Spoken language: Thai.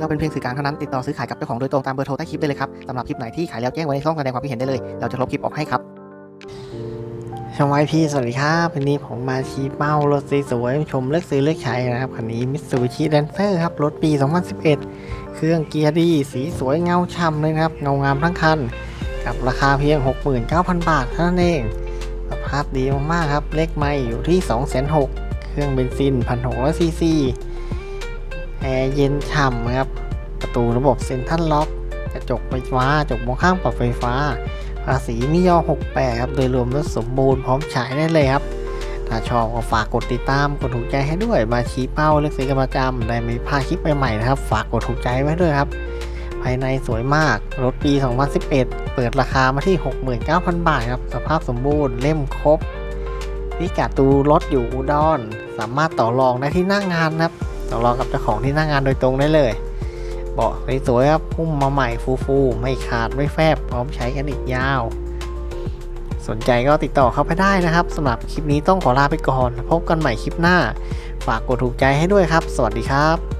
เราเป็นเพียงสื่อกลางเท่านั้นติดต่อซื้อขายกับเจ้าของโดยตรงตามเบอร์โทรใต้คลิปได้เลยครับสำหรับคลิปไหนที่ขายแล้วแจ้งไว้ในช่องแสดงความคิดเห็นได้เลย เราจะลบคลิปออกให้ครับช่องไวพีสวัสดีครับวันนี้ผมมาชี้เป้ารถสวยๆชมเลือกซื้อเลือกใช้นะครับคันนี้มิตซูบิชิแดนเซอร์ครับรถปี 2011 เครื่องเกียร์ดีสีสวยเงาฉ่ำเลยครับเงางามทั้งคัน กับราคาเพียง 69,000 บาทเท่านั้นเองสภาพดีมากๆครับเลขไม่อยู่ที่ 206,000เครื่องเบนซิน 1,600ซีซี แอร์เย็นฉ่ำนะครับ ประตูระบบเซ็นทรัลล็อก กระจกไฟฟ้ากระจกมองข้างปรับไฟฟ้า ภาษีมิยอ 68 ครับ โดยรวมรถสมบูรณ์พร้อมฉายได้เลยครับ ถ้าชอบก็ฝากกดติดตาม กดถูกใจให้ด้วย มาชี้เป้าเลือกซื้อกันประจำได้ไม่พลาดคลิปใหม่ๆนะครับ ฝากกดถูกใจไว้ด้วยครับ ภายในสวยมาก รถปี 2011 เปิดราคามาที่ 69,000 บาทครับ สภาพสมบูรณ์ เล่มครบพิกัดตูรถอยู่อุดร สามารถต่อรองได้ที่หน้างงานนะครับ ต่อรองกับเจ้าของที่หน้างงานโดยตรงได้เลย เบาะสวยๆครับพุ่มมาใหม่ฟูๆไม่ขาดไม่แฟบพร้อมใช้กันอีกยาว สนใจก็ติดต่อเข้าไปได้นะครับสำหรับคลิปนี้ต้องขอลาไปก่อน พบกันใหม่คลิปหน้า ฝากกดถูกใจให้ด้วยครับ สวัสดีครับ